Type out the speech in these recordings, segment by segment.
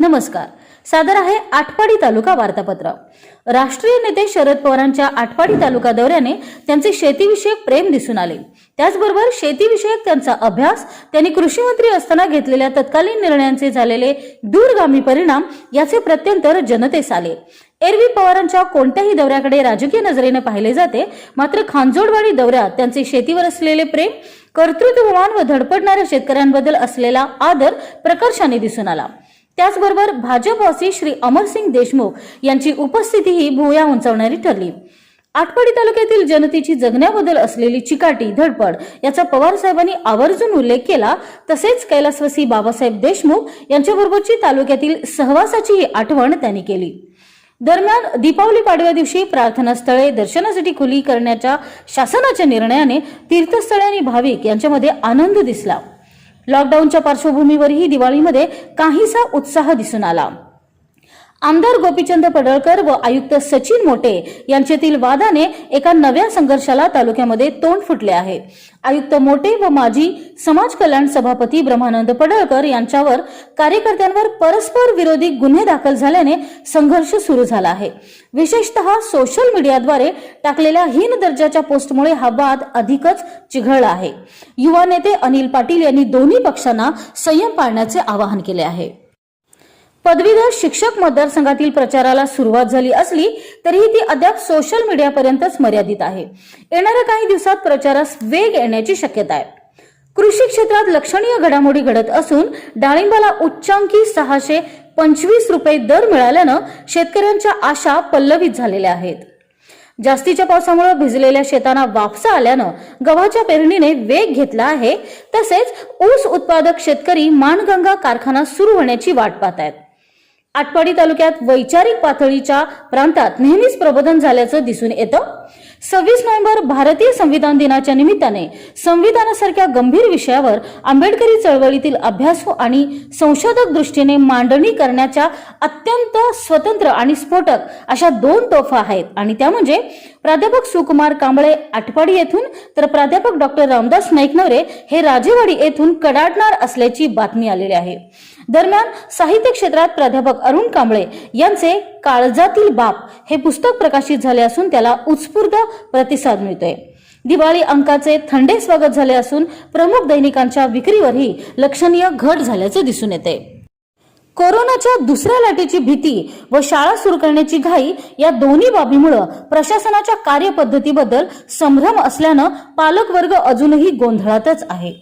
नमस्कार. सादर आहे आटपाडी तालुका वार्तापत्र. राष्ट्रीय नेते शरद पवारांच्या आटपाडी तालुका दौऱ्याने त्यांचे शेतीविषयक प्रेम दिसून आले. त्याचबरोबर शेतीविषयक त्यांचा अभ्यास त्यांनी कृषी मंत्री असताना घेतलेल्या तत्कालीन निर्णयांचे झालेले दूरगामी परिणाम याचे प्रत्यंतर जनतेस आले. एरवी पवारांच्या कोणत्याही दौऱ्याकडे राजकीय नजरेने पाहिले जाते मात्र खांजोडवाडी दौऱ्यात त्यांचे शेतीवर असलेले प्रेम कर्तृत्ववान व धडपडणाऱ्या शेतकऱ्यांबद्दल असलेला आदर प्रकर्षाने दिसून आला. त्याचबरोबर भाजपवासी श्री अमरसिंग देशमुख यांची उपस्थितीही भुया उंचावणारी ठरली. आटपाडी तालुक्यातील जनतेची जगण्याबद्दल असलेली चिकाटी धडपड याचा पवार साहेबांनी आवर्जून उल्लेख केला. तसेच कैलासवासी बाबासाहेब देशमुख यांच्याबरोबरची तालुक्यातील सहवासाचीही आठवण त्यांनी केली. दरम्यान दीपावली पाडव्या दिवशी प्रार्थनास्थळे दर्शनासाठी खुली करण्याच्या शासनाच्या निर्णयाने तीर्थस्थळे आणि भाविक यांच्यामध्ये आनंद दिसला. लॉकडाऊनच्या पार्श्वभूमीवरही दिवाळीमध्ये काहीसा उत्साह दिसून आला. आमदार गोपीचंद पडळकर व आयुक्त सचिन मोटे यांच्यातील वादाने एका नव्या संघर्षाला तालुक्यामध्ये तोंड फुटले आहे. आयुक्त मोटे व माजी समाज कल्याण सभापती ब्रह्मानंद पडळकर यांच्यावर कार्यकर्त्यांवर परस्पर विरोधी गुन्हे दाखल झाल्याने संघर्ष सुरू झाला आहे. विशेषतः सोशल मीडियाद्वारे टाकलेल्या हीन दर्जाच्या पोस्टमुळे हा वाद अधिकच चिघळला आहे. युवा नेते अनिल पाटील यांनी दोन्ही पक्षांना संयम पाळण्याचे आवाहन केले आहे. पदवीधर शिक्षक मतदारसंघातील प्रचाराला सुरुवात झाली असली तरीही ती अद्याप सोशल मीडियापर्यंतच मर्यादित आहे. येणाऱ्या काही दिवसात प्रचारास वेग येण्याची शक्यता आहे. कृषी क्षेत्रात लक्षणीय घडामोडी घडत असून डाळिंबाला उच्चांकी सहाशे पंचवीस रुपये दर मिळाल्यानं शेतकऱ्यांच्या आशा पल्लवित झालेल्या आहेत. जास्तीच्या पावसामुळे भिजलेल्या शेतांना वापसा आल्यानं गव्हाच्या पेरणीने वेग घेतला आहे. तसेच ऊस उत्पादक शेतकरी माणगंगा कारखाना सुरू होण्याची वाट पाहत आहेत. आटपाडी तालुक्यात वैचारिक पातळीच्या प्रांतात नेहमीच प्रबोधन झाल्याचं दिसून येतं. सव्वीस नोव्हेंबर भारतीय संविधान दिनाच्या निमित्ताने संविधानासारख्या गंभीर विषयावर आंबेडकरी चळवळीतील अभ्यासू आणि संशोधक दृष्टीने मांडणी करण्याच्या अत्यंत स्वतंत्र आणि स्फोटक अशा दोन तोफा आहेत. आणि त्या म्हणजे प्राध्यापक सुकुमार कांबळे आटपाडी येथून तर प्राध्यापक डॉक्टर रामदास नाईकनवरे हे राजेवाडी येथून कडाडणार असल्याची बातमी आलेली आहे. दरम्यान साहित्य क्षेत्रात प्राध्यापक अरुण कांबळे यांचे काळजातील बाप हे पुस्तक प्रकाशित झाले असून त्याला उत्स्फूर्त प्रतिसाद मिळतोय. दिवाळी अंकाचे थंडे स्वागत झाले असून प्रमुख दैनिकांच्या विक्रीवरही लक्षणीय घट झाल्याचे दिसून येते. कोरोनाच्या दुसऱ्या लाटेची भीती व शाळा सुरू करण्याची घाई या दोन्ही बाबीमुळं प्रशासनाच्या कार्यपद्धतीबद्दल संभ्रम असल्यानं पालकवर्ग अजूनही गोंधळातच आहे.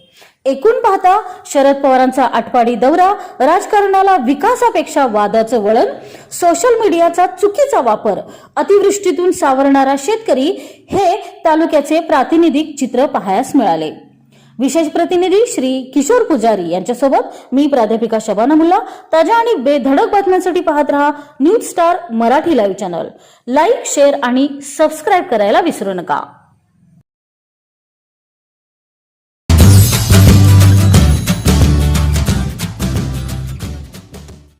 एकूण पाहता शरद पवारांचा आठवाडी दौरा राजकारणाला विकासापेक्षा वादाचं वळण सोशल मीडियाचा चुकीचा वापर अतिवृष्टीतून सावरणारा शेतकरी हे तालुक्याचे प्रातिनिधिक चित्र पाहायस मिळाले. विशेष प्रतिनिधी श्री किशोर पुजारी यांच्यासोबत मी प्राध्यापिका शबाना मुल्ला ताज्या आणि बेधडक बातम्यांसाठी पाहत रहा news star Marathi live channel. Like share आणि सबस्क्राईब करायला विसरू नका.